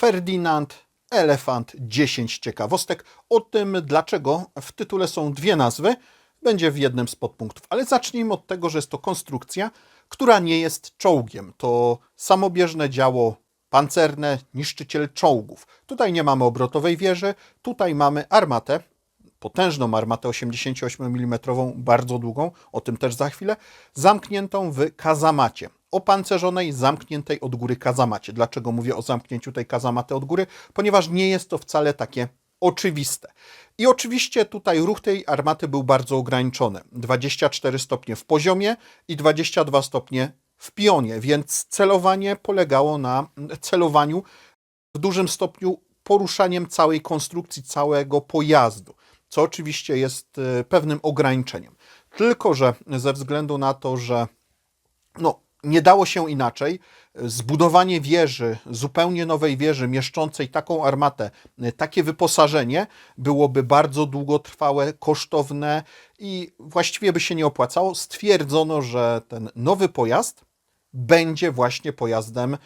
Ferdynand, Elefant, 10 ciekawostek. O tym, dlaczego w tytule są dwie nazwy, będzie w jednym z podpunktów. Ale zacznijmy od tego, że jest to konstrukcja, która nie jest czołgiem. To samobieżne działo pancerne, niszczyciel czołgów. Tutaj nie mamy obrotowej wieży, tutaj mamy armatę, potężną armatę 88 mm, bardzo długą, o tym też za chwilę, zamkniętą w kazamacie. Opancerzonej, zamkniętej od góry kazamacie. Dlaczego mówię o zamknięciu tej kazamaty od góry? Ponieważ nie jest to wcale takie oczywiste. I oczywiście tutaj ruch tej armaty był bardzo ograniczony. 24 stopnie w poziomie i 22 stopnie w pionie, więc celowanie polegało na celowaniu w dużym stopniu poruszaniem całej konstrukcji, całego pojazdu, co oczywiście jest e, pewnym ograniczeniem. Tylko, że ze względu na to, że no, nie dało się inaczej, zbudowanie wieży, zupełnie nowej wieży, mieszczącej taką armatę, e, takie wyposażenie byłoby bardzo długotrwałe, kosztowne i właściwie by się nie opłacało. Stwierdzono, że ten nowy pojazd będzie właśnie pojazdem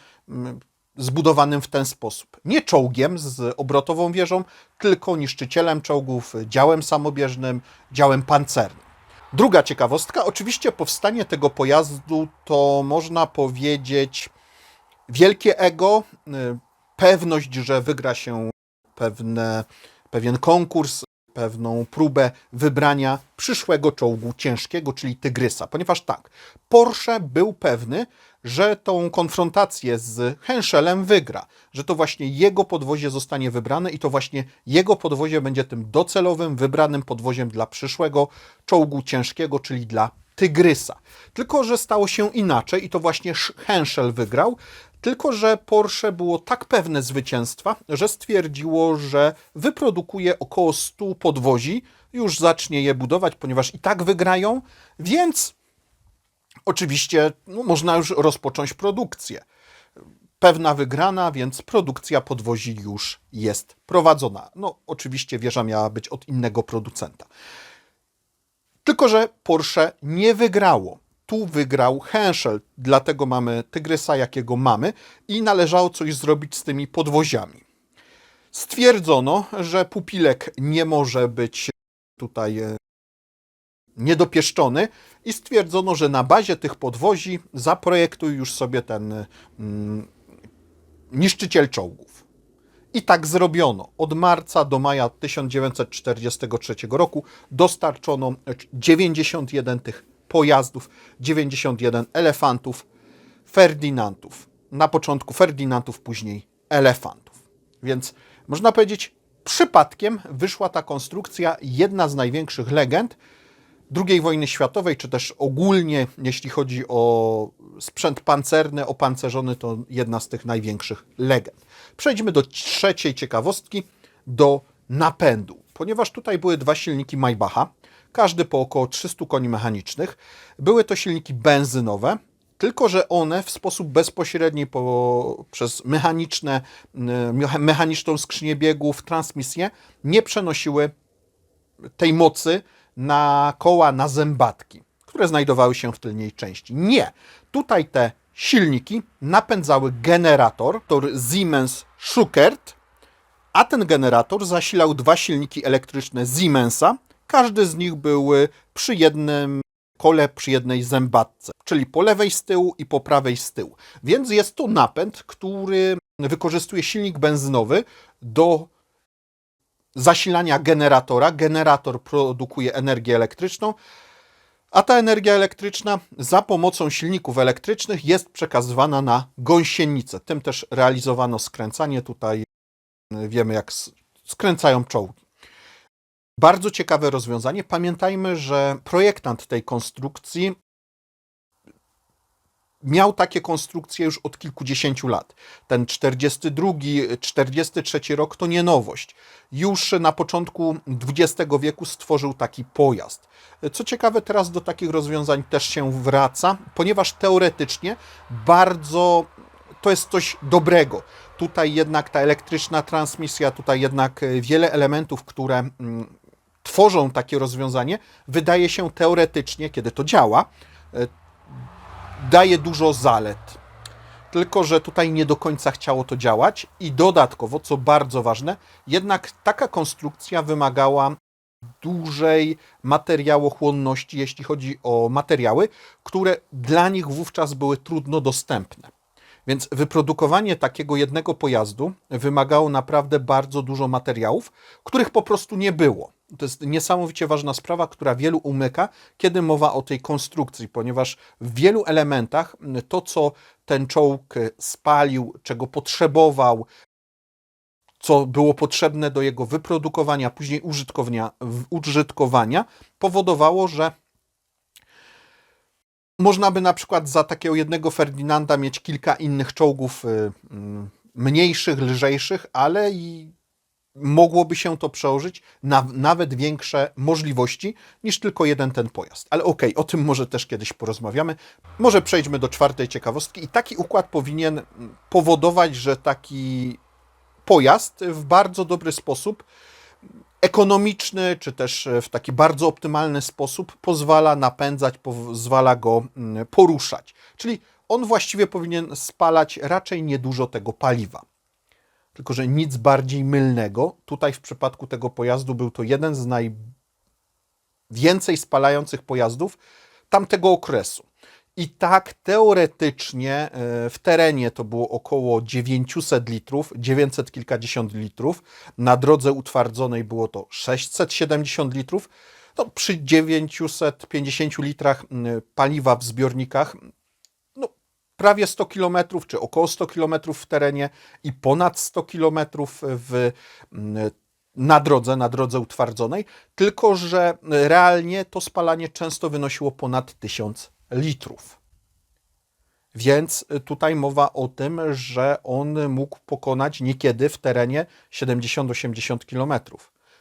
zbudowanym w ten sposób. Nie czołgiem z obrotową wieżą, tylko niszczycielem czołgów, działem samobieżnym, działem pancernym. Druga ciekawostka, oczywiście powstanie tego pojazdu to można powiedzieć wielkie ego, y, pewność, że wygra się pewne, pewien konkurs, pewną próbę wybrania przyszłego czołgu ciężkiego, czyli Tygrysa. Ponieważ tak, Porsche był pewny, że tą konfrontację z Henschelem wygra, że to właśnie jego podwozie zostanie wybrane i to właśnie jego podwozie będzie tym docelowym, wybranym podwoziem dla przyszłego czołgu ciężkiego, czyli dla Tygrysa. Tylko, że stało się inaczej i to właśnie Henschel wygrał, tylko, że Porsche było tak pewne zwycięstwa, że stwierdziło, że wyprodukuje około 100 podwozi, już zacznie je budować, ponieważ i tak wygrają, więc oczywiście no, można już rozpocząć produkcję. Pewna wygrana, więc produkcja podwozi już jest prowadzona. No, oczywiście wieża miała być od innego producenta. Tylko, że Porsche nie wygrało. Tu wygrał Henschel, dlatego mamy Tygrysa, jakiego mamy, i należało coś zrobić z tymi podwoziami. Stwierdzono, że pupilek nie może być tutaj e, niedopieszczony i stwierdzono, że na bazie tych podwozi zaprojektuj już sobie ten mm, niszczyciel czołgów. I tak zrobiono. Od marca do maja 1943 roku dostarczono 91 tych pojazdów, 91 elefantów, Ferdynandów. Na początku Ferdynandów, później elefantów. Więc można powiedzieć, przypadkiem wyszła ta konstrukcja, jedna z największych legend II wojny światowej, czy też ogólnie, jeśli chodzi o sprzęt pancerny, opancerzony, to jedna z tych największych legend. Przejdźmy do trzeciej ciekawostki, do napędu. Ponieważ tutaj były dwa silniki Maybacha, każdy po około 300 koni mechanicznych. Były to silniki benzynowe, tylko że one w sposób bezpośredni przez mechaniczne, mechaniczną skrzynię biegów, transmisję nie przenosiły tej mocy na koła, na zębatki, które znajdowały się w tylniej części. Nie. Tutaj te silniki napędzały generator, tor Siemens Schuckert, a ten generator zasilał dwa silniki elektryczne Siemensa. Każdy z nich był przy jednym kole, przy jednej zębatce, czyli po lewej z tyłu i po prawej z tyłu. Więc jest to napęd, który wykorzystuje silnik benzynowy do zasilania generatora. Generator produkuje energię elektryczną, a ta energia elektryczna za pomocą silników elektrycznych jest przekazywana na gąsienicę. Tym też realizowano skręcanie. Tutaj wiemy, jak skręcają czołgi. Bardzo ciekawe rozwiązanie. Pamiętajmy, że projektant tej konstrukcji miał takie konstrukcje już od kilkudziesięciu lat. Ten 42, 43 rok to nie nowość. Już na początku XX wieku stworzył taki pojazd. Co ciekawe, teraz do takich rozwiązań też się wraca, ponieważ teoretycznie bardzo to jest coś dobrego. Tutaj jednak ta elektryczna transmisja, tutaj jednak wiele elementów, które mm, tworzą takie rozwiązanie, wydaje się teoretycznie, kiedy to działa, daje dużo zalet. tylko że tutaj nie do końca chciało to działać i dodatkowo, co bardzo ważne, jednak taka konstrukcja wymagała dużej materiałochłonności, jeśli chodzi o materiały, które dla nich wówczas były trudno dostępne. Więc wyprodukowanie takiego jednego pojazdu wymagało naprawdę bardzo dużo materiałów, których po prostu nie było. To jest niesamowicie ważna sprawa, która wielu umyka, kiedy mowa o tej konstrukcji, ponieważ w wielu elementach to, co ten czołg spalił, czego potrzebował, co było potrzebne do jego wyprodukowania, później użytkowania, użytkowania powodowało, że można by na przykład za takiego jednego Ferdynanda mieć kilka innych czołgów y, mniejszych, lżejszych, ale i mogłoby się to przełożyć na nawet większe możliwości niż tylko jeden ten pojazd. Ale okej, okay, o tym może też kiedyś porozmawiamy. Może przejdźmy do czwartej ciekawostki. I taki układ powinien powodować, że taki pojazd w bardzo dobry sposób ekonomiczny, czy też w taki bardzo optymalny sposób pozwala napędzać, pozwala go mm, poruszać. Czyli on właściwie powinien spalać raczej niedużo tego paliwa. Tylko, że nic bardziej mylnego. Tutaj w przypadku tego pojazdu był to jeden z najwięcej spalających pojazdów tamtego okresu. I tak teoretycznie e, w terenie to było około 900 litrów, 900 kilkadziesiąt litrów. Na drodze utwardzonej było to 670 litrów. No, przy 950 litrach paliwa w zbiornikach prawie 100 km, czy około 100 km w terenie i ponad 100 km w, na drodze, na drodze utwardzonej, tylko że realnie to spalanie często wynosiło ponad 1000 litrów. Więc tutaj mowa o tym, że on mógł pokonać niekiedy w terenie 70-80 km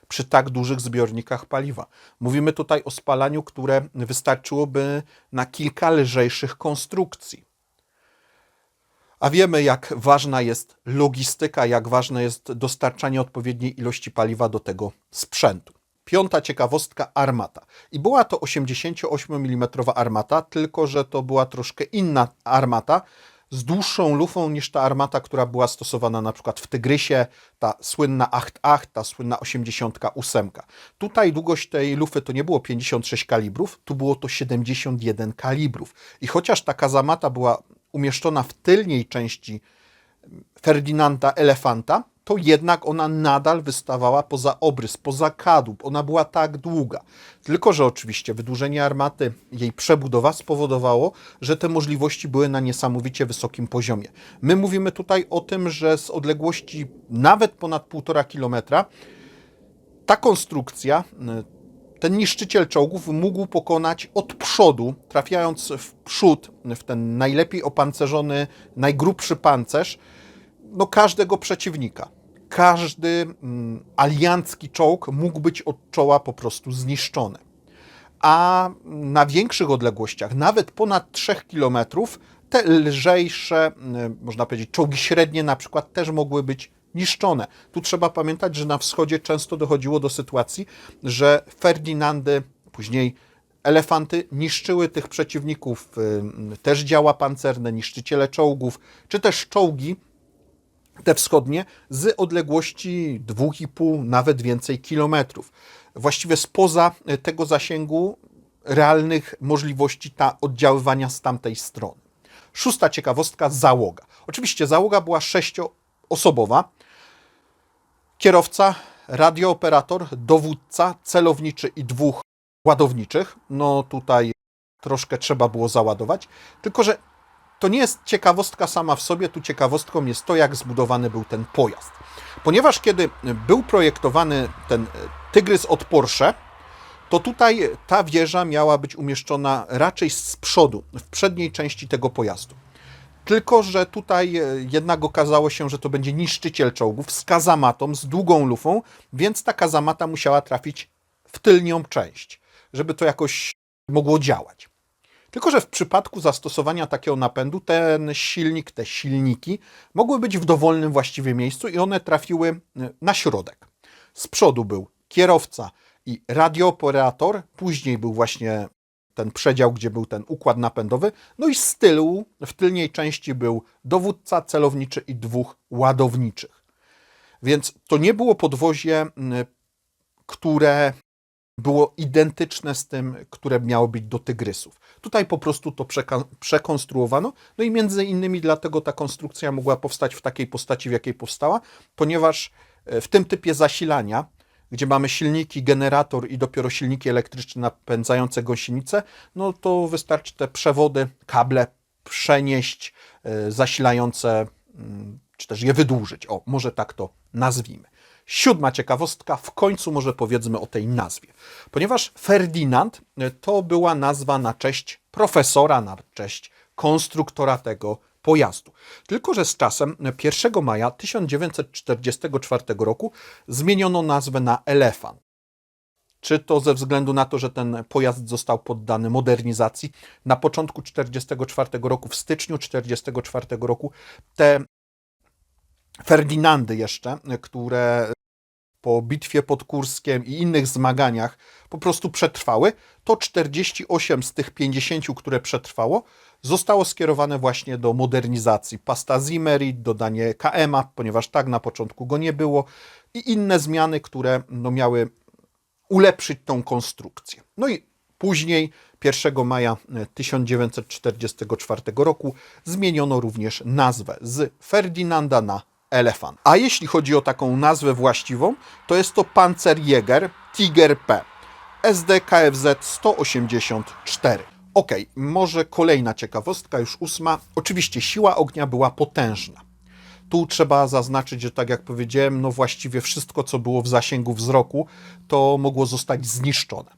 przy tak dużych zbiornikach paliwa. Mówimy tutaj o spalaniu, które wystarczyłoby na kilka lżejszych konstrukcji. A wiemy, jak ważna jest logistyka, jak ważne jest dostarczanie odpowiedniej ilości paliwa do tego sprzętu. Piąta ciekawostka armata. I była to 88 mm armata, tylko że to była troszkę inna armata z dłuższą lufą niż ta armata, która była stosowana na przykład w Tygrysie, ta słynna 8-8, ta słynna 88. Tutaj długość tej lufy to nie było 56 kalibrów, tu było to 71 kalibrów. I chociaż ta kazamata była umieszczona w tylniej części Ferdynanda Elefanta, to jednak ona nadal wystawała poza obrys, poza kadłub. Ona była tak długa. Tylko, że oczywiście wydłużenie armaty, jej przebudowa spowodowało, że te możliwości były na niesamowicie wysokim poziomie. My mówimy tutaj o tym, że z odległości nawet ponad 1,5 kilometra ta konstrukcja, ten niszczyciel czołgów mógł pokonać od przodu, trafiając w przód, w ten najlepiej opancerzony, najgrubszy pancerz, no, każdego przeciwnika. Każdy mm, aliancki czołg mógł być od czoła po prostu zniszczony. A na większych odległościach, nawet ponad 3 km, te lżejsze, mm, można powiedzieć, czołgi średnie na przykład też mogły być niszczone. Tu trzeba pamiętać, że na wschodzie często dochodziło do sytuacji, że Ferdynandy, później elefanty niszczyły tych przeciwników, y, też działa pancerne, niszczyciele czołgów, czy też czołgi te wschodnie z odległości 2,5 nawet więcej kilometrów. Właściwie spoza e, tego zasięgu realnych możliwości ta oddziaływania z tamtej strony. Szósta ciekawostka załoga. Oczywiście załoga była sześcioosobowa. Kierowca, radiooperator, dowódca, celowniczy i dwóch ładowniczych. No tutaj troszkę trzeba było załadować. Tylko, że to nie jest ciekawostka sama w sobie, tu ciekawostką jest to, jak zbudowany był ten pojazd. Ponieważ kiedy był projektowany ten e, Tygrys od Porsche, to tutaj ta wieża miała być umieszczona raczej z przodu, w przedniej części tego pojazdu. Tylko, że tutaj e, jednak okazało się, że to będzie niszczyciel czołgów z kazamatą, z długą lufą, więc ta kazamata musiała trafić w tylnią część, żeby to jakoś mogło działać. Tylko, że w przypadku zastosowania takiego napędu ten silnik, te silniki mogły być w dowolnym właściwie miejscu i one trafiły y, na środek. Z przodu był kierowca i radiooperator, później był właśnie ten przedział, gdzie był ten układ napędowy. No i z tyłu, w tylniej części był dowódca celowniczy i dwóch ładowniczych. Więc to nie było podwozie, które było identyczne z tym, które miało być do tygrysów. Tutaj po prostu to przekonstruowano, no i między innymi dlatego ta konstrukcja mogła powstać w takiej postaci, w jakiej powstała, ponieważ e, w tym typie zasilania, gdzie mamy silniki, generator i dopiero silniki elektryczne napędzające gąsienicę, no to wystarczy te przewody, kable przenieść, e, zasilające, mm, czy też je wydłużyć. O, może tak to nazwijmy. Siódma ciekawostka, w końcu może powiedzmy o tej nazwie. Ponieważ Ferdynand e, to była nazwa na cześć profesora, na cześć konstruktora tego pojazdu. Tylko, że z czasem e, 1 maja 1944 roku zmieniono nazwę na Elefant. Czy to ze względu na to, że ten pojazd został poddany modernizacji? Na początku 1944 roku, w styczniu 1944 roku, te Ferdynandy jeszcze, które po bitwie pod Kurskiem i innych zmaganiach po prostu przetrwały, to 48 z tych 50, które przetrwało, zostało skierowane właśnie do modernizacji. Pasta Zimmerit, dodanie KM-a, ponieważ tak na początku go nie było i inne zmiany, które no, miały ulepszyć tą konstrukcję. No i później, 1 maja 1944 roku, zmieniono również nazwę z Ferdynanda na Elefant. A jeśli chodzi o taką nazwę właściwą, to jest to Panzerjäger Tiger P. SDKFZ 184. Ok, może kolejna ciekawostka, już ósma. Oczywiście siła ognia była potężna. Tu trzeba zaznaczyć, że tak jak powiedziałem, no właściwie wszystko, co było w zasięgu wzroku, to mogło zostać zniszczone.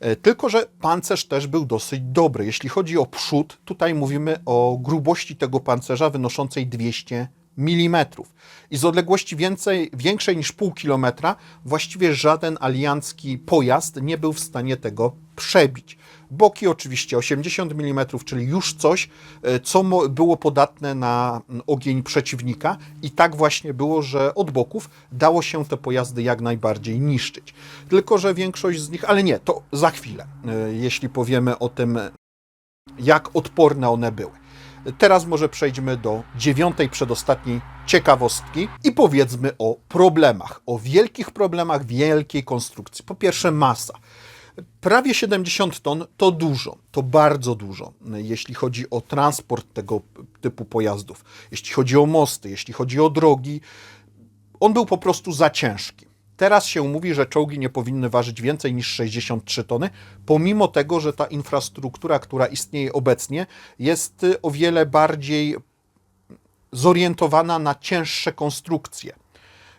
E, Tylko, że pancerz też był dosyć dobry. Jeśli chodzi o przód, tutaj mówimy o grubości tego pancerza wynoszącej 200 mm. I z odległości więcej, większej niż pół kilometra właściwie żaden aliancki pojazd nie był w stanie tego przebić. Boki oczywiście 80 mm, czyli już coś, e, co było podatne na mm, ogień przeciwnika i tak właśnie było, że od boków dało się te pojazdy jak najbardziej niszczyć. Tylko, że większość z nich, ale nie, to za chwilę, e, jeśli powiemy o tym, jak odporne one były. Teraz może przejdźmy do dziewiątej, przedostatniej ciekawostki i powiedzmy o problemach, o wielkich problemach wielkiej konstrukcji. Po pierwsze, masa. Prawie 70 ton to dużo, to bardzo dużo, jeśli chodzi o transport tego typu pojazdów, jeśli chodzi o mosty, jeśli chodzi o drogi. On był po prostu za ciężki. Teraz się mówi, że czołgi nie powinny ważyć więcej niż 63 tony, pomimo tego, że ta infrastruktura, która istnieje obecnie, jest y, o wiele bardziej zorientowana na cięższe konstrukcje.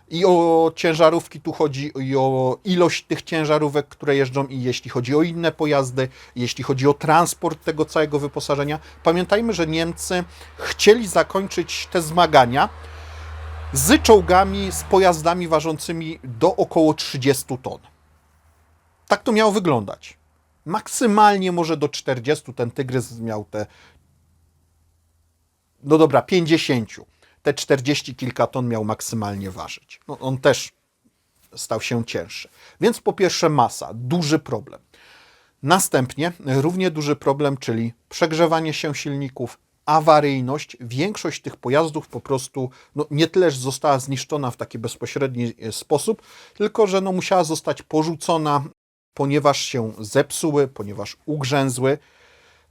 I o ciężarówki tu chodzi i o ilość tych ciężarówek, które jeżdżą, i jeśli chodzi o inne pojazdy, jeśli chodzi o transport tego całego wyposażenia. Pamiętajmy, że Niemcy chcieli zakończyć te zmagania z czołgami, z pojazdami ważącymi do około 30 ton. Tak to miało wyglądać. Maksymalnie może do 40 ten tygrys miał te. No dobra, 50. Te 40 kilka ton miał maksymalnie ważyć. No, on też stał się cięższy. Więc po pierwsze masa, duży problem. Następnie równie duży problem, czyli przegrzewanie się silników, awaryjność. Większość tych pojazdów po prostu no, nie tyleż została zniszczona w taki bezpośredni e, sposób, tylko że no, musiała zostać porzucona, ponieważ się zepsuły, ponieważ ugrzęzły.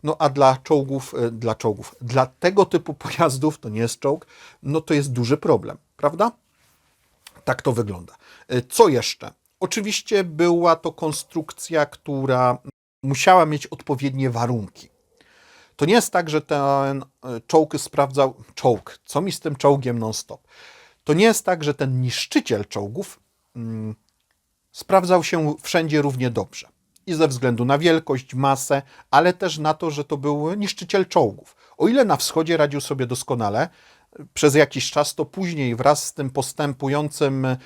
No a dla czołgów, e, dla czołgów, dla tego typu pojazdów, to nie jest czołg, no to jest duży problem, prawda? Tak to wygląda. E, Co jeszcze? Oczywiście była to konstrukcja, która musiała mieć odpowiednie warunki. To nie jest tak, że ten e, czołg sprawdzał. Czołg, co mi z tym czołgiem non-stop? To nie jest tak, że ten niszczyciel czołgów mm, sprawdzał się wszędzie równie dobrze. I ze względu na wielkość, masę, ale też na to, że to był niszczyciel czołgów. O ile na wschodzie radził sobie doskonale, przez jakiś czas, to później wraz z tym postępującym e,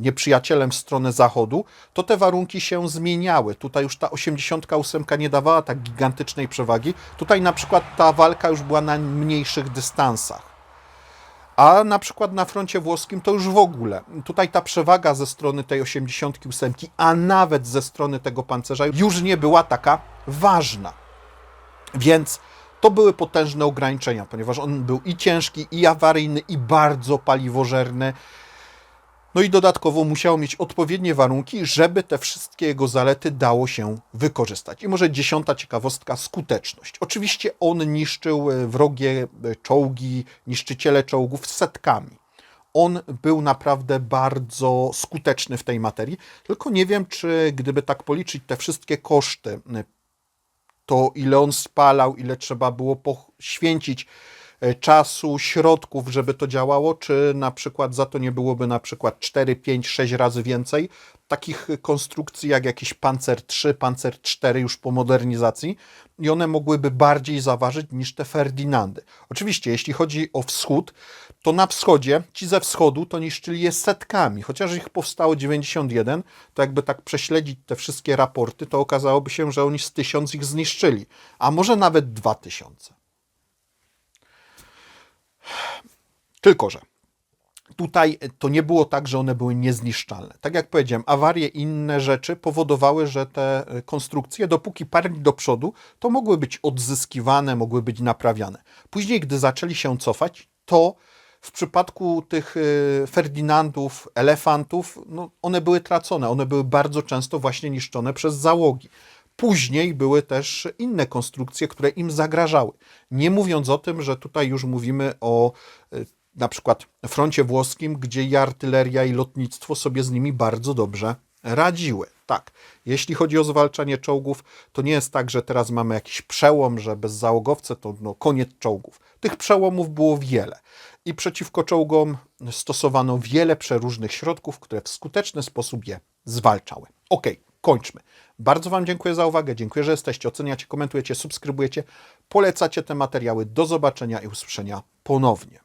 nieprzyjacielem w stronę zachodu, to te warunki się zmieniały. Tutaj już ta 88 nie dawała tak gigantycznej przewagi. Tutaj na przykład ta walka już była na mniejszych dystansach. A na przykład na froncie włoskim to już w ogóle. Tutaj ta przewaga ze strony tej 88, a nawet ze strony tego pancerza już nie była taka ważna. Więc to były potężne ograniczenia, ponieważ on był i ciężki, i awaryjny, i bardzo paliwożerny. No i dodatkowo musiał mieć odpowiednie warunki, żeby te wszystkie jego zalety dało się wykorzystać. I może dziesiąta ciekawostka, skuteczność. Oczywiście on niszczył e, wrogie e, czołgi, niszczyciele czołgów setkami. On był naprawdę bardzo skuteczny w tej materii, tylko nie wiem, czy gdyby tak policzyć te wszystkie koszty, e, to ile on spalał, ile trzeba było poświęcić e, czasu, środków, żeby to działało, czy na przykład za to nie byłoby na przykład 4, 5, 6 razy więcej takich konstrukcji jak jakiś Panzer 3, Panzer 4 już po modernizacji i one mogłyby bardziej zaważyć niż te Ferdinandy. Oczywiście, jeśli chodzi o wschód, to na wschodzie ci ze wschodu to niszczyli je setkami, chociaż ich powstało 91, to jakby tak prześledzić te wszystkie raporty, to okazałoby się, że oni z tysiąc ich zniszczyli, a może nawet dwa tysiące. Tylko, że tutaj to nie było tak, że one były niezniszczalne. Tak jak powiedziałem, awarie i inne rzeczy powodowały, że te e, konstrukcje, dopóki parli do przodu, to mogły być odzyskiwane, mogły być naprawiane. Później, gdy zaczęli się cofać, to w przypadku tych e, Ferdynandów, elefantów, no one były tracone. One były bardzo często właśnie niszczone przez załogi. Później były też inne konstrukcje, które im zagrażały. Nie mówiąc o tym, że tutaj już mówimy o e, na przykład froncie włoskim, gdzie i artyleria, i lotnictwo sobie z nimi bardzo dobrze radziły. Tak, jeśli chodzi o zwalczanie czołgów, to nie jest tak, że teraz mamy jakiś przełom, że bez załogowce to no, koniec czołgów. Tych przełomów było wiele i przeciwko czołgom stosowano wiele przeróżnych środków, które w skuteczny sposób je zwalczały. Ok, kończmy. Bardzo Wam dziękuję za uwagę, dziękuję, że jesteście, oceniacie, komentujecie, subskrybujecie, polecacie te materiały. Do zobaczenia i usłyszenia ponownie.